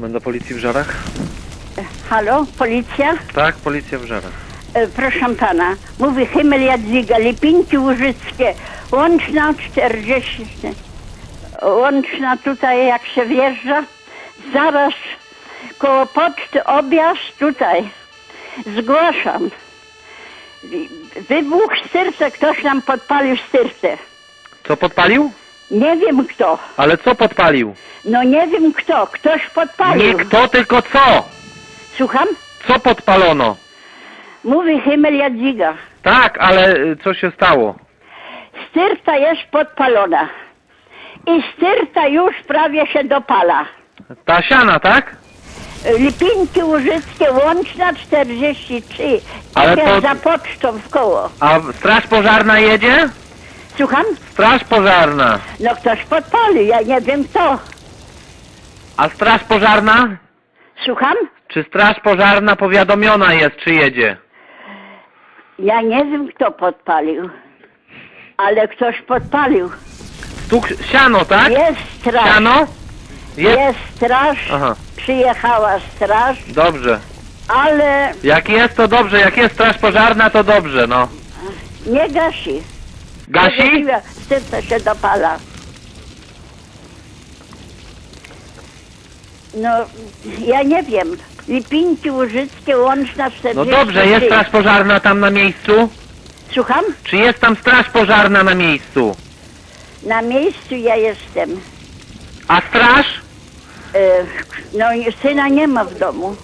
Komenda policji w Żarach? Halo, policja? Tak, policja w Żarach. E, proszę pana, mówi Himmel Jadwiga, Lipinki Łużyckie, łączna 40, łączna tutaj jak się wjeżdża, zaraz koło poczty objazd tutaj. Zgłaszam. Wybuch styrce, ktoś nam podpalił styrce. Co podpalił? Nie wiem kto. Ale co podpalił? No nie wiem kto, ktoś podpalił. Nie kto, tylko co? Słucham? Co podpalono? Mówi Himmel Jadwiga. Tak, ale y, co się stało? Styrta jest podpalona. I styrta już prawie się dopala. Ta siana, tak? Lipinki Łużyckie, łączna 43. Ale Tak to- za pocztą w koło. A straż pożarna jedzie? Słucham? Straż pożarna. No ktoś podpalił, ja nie wiem kto. A straż pożarna? Słucham? Czy straż pożarna powiadomiona jest, czy jedzie? Ja nie wiem kto podpalił. Ale ktoś podpalił. Tu siano, tak? Jest straż. Siano? Jest. Jest straż. Aha, Przyjechała straż, dobrze. ale Jak jest, to dobrze. Jak jest straż pożarna, to dobrze, no. nie gasi. Gasi? Styrta się dopala. No, ja nie wiem. Lipinki Łużyckie, łączna 43. No dobrze, jest straż pożarna tam na miejscu? Słucham? Czy jest tam straż pożarna na miejscu? Na miejscu ja jestem. A straż? E, no, syna nie ma w domu.